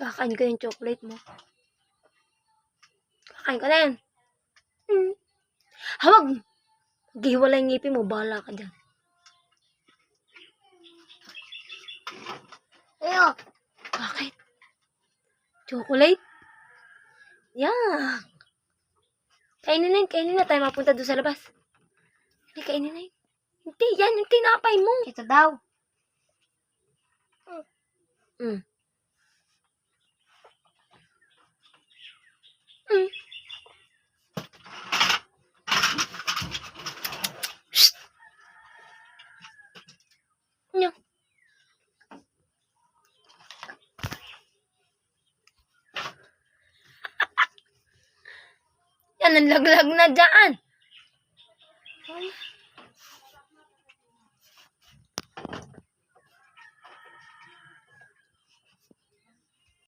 Kakain ko yung chocolate mo. Kakain ko na yan. Hmm. Hawag! Gihiwala yung ngipin mo. Bahala ka dyan. Ayo. Bakit? Chocolate? Yeah. Kainin na yun. Kainin na tayo mapunta doon sa labas. Hindi, kainin na yun. Hindi, yan yung tinapay mo. Ito daw. Mm. Mm. Yan, ang laglag na dyan.